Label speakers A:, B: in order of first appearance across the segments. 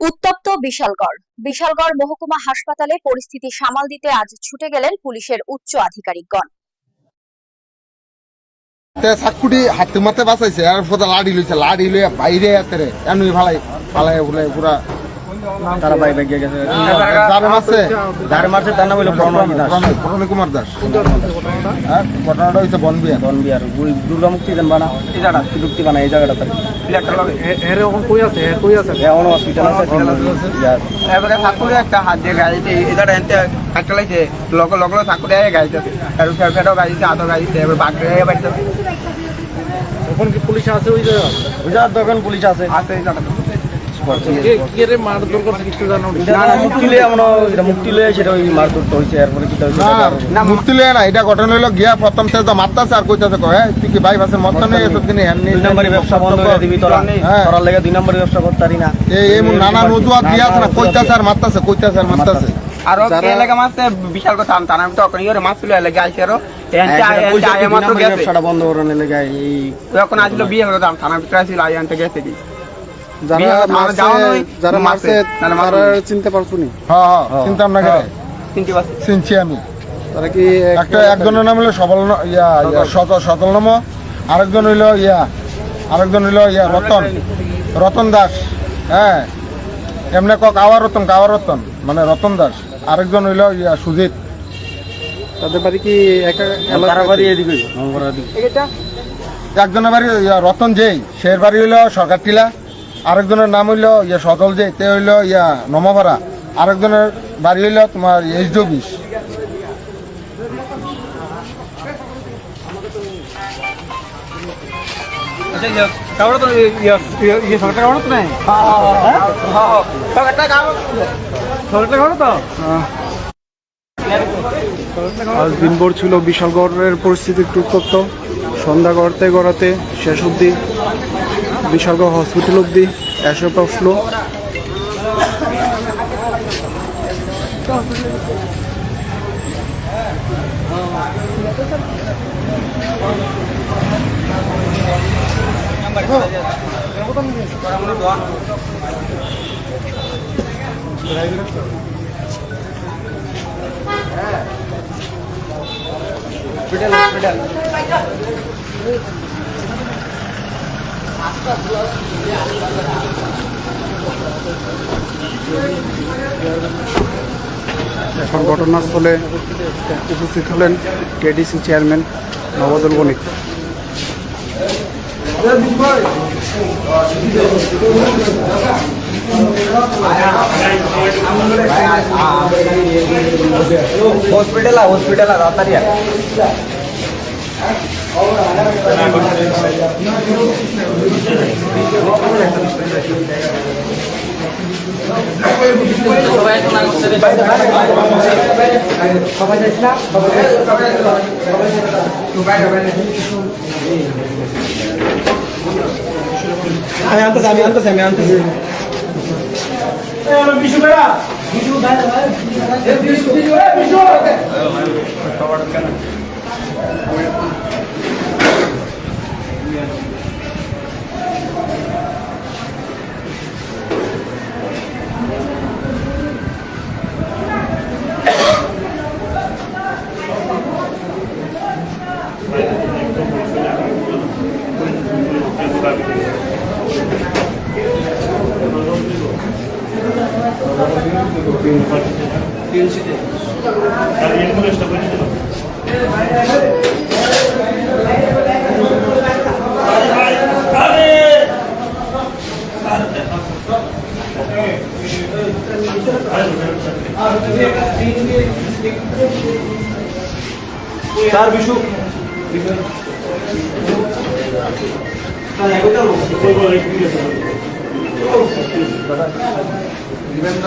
A: উত্তপ্ত বিশালগড়। বিশালগড় মহকুমা হাসপাতালে পরিস্থিতি সামাল দিতে আজ ছুটে গেলেন পুলিশের উচ্চ আধিকারিকগণ।
B: সাকুটি হাতে মাতে বাঁচাইছে আর লাড়ি লইছে লাড়ি লইয়া বাইরে এতে এমনি ভালাই ভালাই ভুলাই পুরা
C: তারা বাই বাই গিয়ে গেছে।
B: যার মাসে
C: যার মারছে তার নাম হলো প্রণয় দাস।
B: প্রণয় কুমার দাস। হ্যাঁ ঘটনাটা হইছে বনবিয়া
C: বনবিহার ওই দুর্গা মুক্তি দেন বানা এই জায়গাটা বিলুপ্তি বানা এই জায়গাটা
D: গাড়িতে গাড়িতে গাড়িতে এবার বাঘরে বাড়িতে
E: এখন কি পুলিশ আছে ওই জায়গা
C: ওই জায়গার দোকান পুলিশ আছে।
D: আছে এই জায়গাটা
E: কে কে মার দরকার কিছু জানো
C: না এটা কি
B: ঘটনা গিয়া প্রথম তো মারতাছে আর কইতাছে কয় তুই কি ভাই মত নেই? এসব হ্যান
C: দুই নম্বরের ব্যবসা বন্ধ করে দিবি তোরা।
B: হ্যাঁ।
C: তোরার দুই নম্বরের ব্যবসা করতে না।
B: এই এই নানা নজুয়াত দিয়া আছে না? কইতাছে আর মারতাছে কইতাছে আর মারতাছে
D: আরও এলাকা মাসে বিশাল কথা আনতাম আমি তো ওখানে ইয়ে মাছ তুলে এলাকা আইসি আরও।
C: হ্যাঁ,
D: যখন আসলো বিয়ে হলো দাম থানা ভিতরে আসছিল আই আনতে গেছে কি?
E: যারা
D: বিয়ে হলো, আমার
E: মারছে যারা মারছে তারা চিনতে পারছ নি?
B: হ্যাঁ হ্যাঁ চিন্তা না করে
D: চিনতে পারছি।
B: চিনছি আমি।
E: তারা কি
B: একটা একজনের নাম হলো সবল ন- ইয়া সত আরেকজন হইল ইয়া আরেকজন হইল ইয়া রতন। রতন দাস। হ্যাঁ। এমনি কক আওয়ার রতন কাওয়ার রতন। মানে রতন দাস। আরেকজন হইল ইয়া সুজিত।
E: তাদের বাড়ি কি একা
C: তারা বাড়ি
E: এলাকা
C: এদিকে। মঙ্গলার দিকে
B: একজনের বাড়ি ইয়া রতন যেই। সের বাড়ি হইল সরকার টিলা আরেকজনের নাম হইল ইয়া সদল যে তে হইল ইয়া নমভাড়া আরেকজনের বাড়ি হইল তোমার এইচ বিশ
E: ইয়ে তো আজ দিনভর ছিল বিশালগড়ের পরিস্থিতি একটু উত্তপ্ত। সন্ধ্যা গড়তে গড়াতে শেষ অবধি বিশালগড় হসপিটাল অবধি এসে পৌঁছলো এখন ঘটনাস্থলে উপস্থিত হলেন KDC chairman Nabadal Banik
D: hospital hospital তাড়াতাড়ি
C: আমি আনতেছি আমি আনতেছি আমি আনতেছি।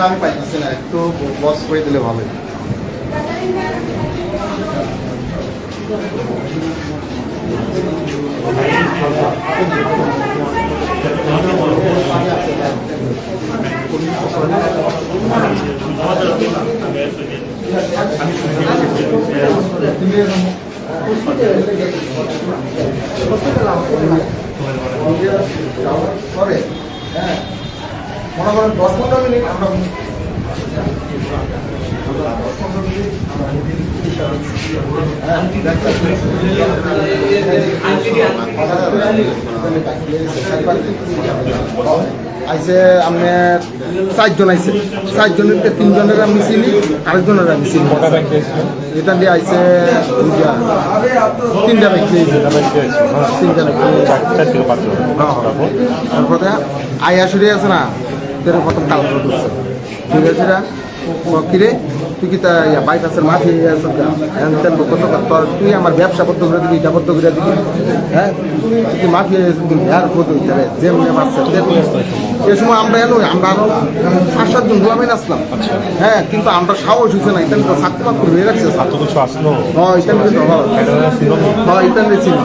B: আমি পাইতেছি না একটু বস করে দিলে ভালো হ্যাঁ মনে করেন দশ পনেরো মিনিট আমরা আইসে আপনার চারজন আইসে। চারজনের তিনজনের আমি চিনি আরেকজনের আমি চিনি এটা দিয়ে আইসে দুইটা। তিনটা নিয়েছে তিনটা বাইক তারপরে? আয়া সরি আছে না তোর প্রথম কাল করছে ঠিক আছে কিরে তুই কি তা বাইপাসের মাঠে আছে তোর তুই আমার ব্যবসা বদ্ধ করে দিবি এটা বদ্ধ করে দিবি। হ্যাঁ তুই মাফিয়া আর কত যেমনি মারছে এ সময় আমরা এলো আমরা আরও পাঁচ সাতজন গোলামে আসলাম। হ্যাঁ কিন্তু আমরা সাহস হয়েছে না এটা তো মাত্র হয়ে রাখছে হ্যাঁ এটা
F: না।
B: হ্যাঁ ছিল।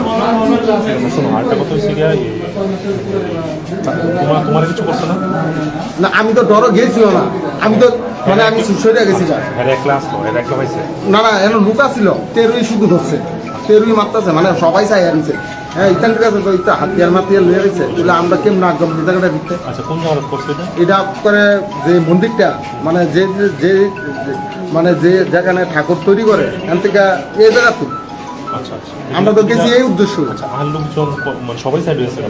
F: না?
B: আমি তো ডরও গেছিও না। আমি তো মানে আমি সরিয়া গেছি যা।
F: এর একলা আসলো এর একলা পাইছে
B: না না এন লুকা ছিল তেরুই শুধু ধরছে তেরুই মারতেছে মানে সবাই চাই আনছে হ্যাঁ ইতান ঠিক আছে তো ইতা হাতিয়ার মাতিয়ার লয়ে গেছে। তাহলে আমরা কেমন আগ্রহ জায়গাটা দিতে?
F: আচ্ছা কোন জায়গায় করছে এটা?
B: করে যে মন্দিরটা মানে যে যে- মানে যে যেখানে ঠাকুর তৈরি করে এখান থেকে এই জায়গা আমরা তো গেছি এই উদ্দেশ্য।
F: আচ্ছা আর লোকজন সবাই সাইড হয়েছে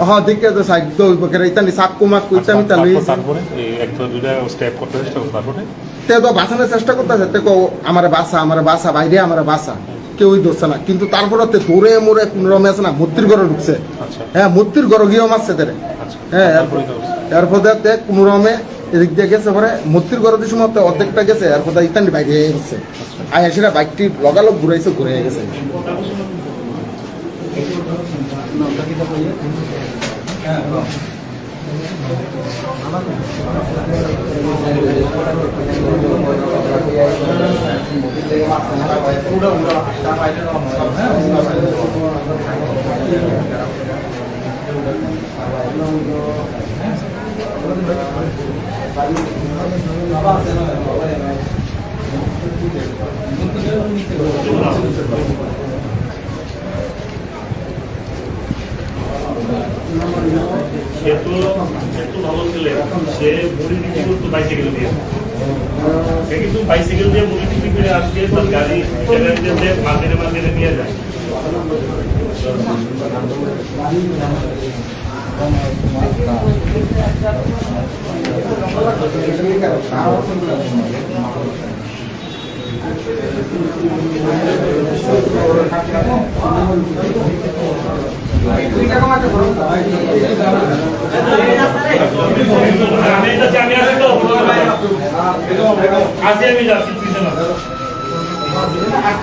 B: হ্যাঁ দেখে তো সাইড তো ইতানি সাক কুমাক কইতাম ইতা
F: তারপর- তারপরে এই একটা দুইটা স্টেপ করতে চেষ্টা তারপরে
B: তে তো বাঁচানোর চেষ্টা করতেছে। তে কো আমার বাসা আমার বাসা বাইরে আমার বাসা। কেউই ধরছে না। কিন্তু তারপরে তে দৌড়ে মোড়ে কোন রমে আছে না মূর্তির ঘরে ঢুকছে।
F: আচ্ছা।
B: হ্যাঁ মূর্তির ঘরে গিয়েও মারছে তেরে
F: আচ্ছা
B: হ্যাঁ এরপর তে কোন রমে এদিক দিয়ে গেছে, পরে মূর্তির যে সময় অর্ধেকটা গেছে এরপর ইতানি বাইরে গেছে। আর সেটা বাইকটি লগালগ ঘুরাইছে, ঘুরে গেছে।
F: তো সে তো দিয়ে সে কিন্তু বাইসাইকেল দিয়ে মুড়ি বিক্রি করে আজকে তার গাড়ি মার্কেটে নিয়ে যায় আমি আমি যাচ্ছি একটা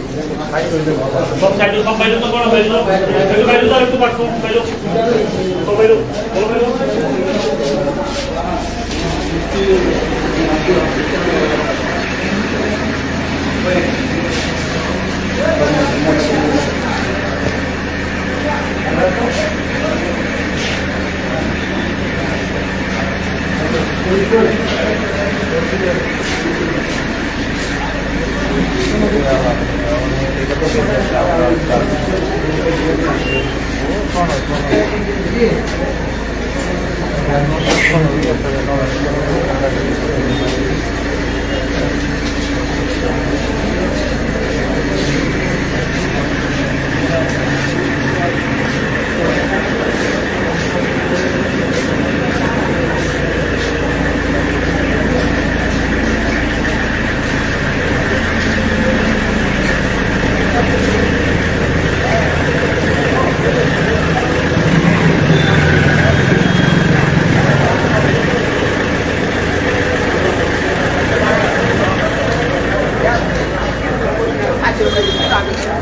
F: একটু বাইরে যাও একটু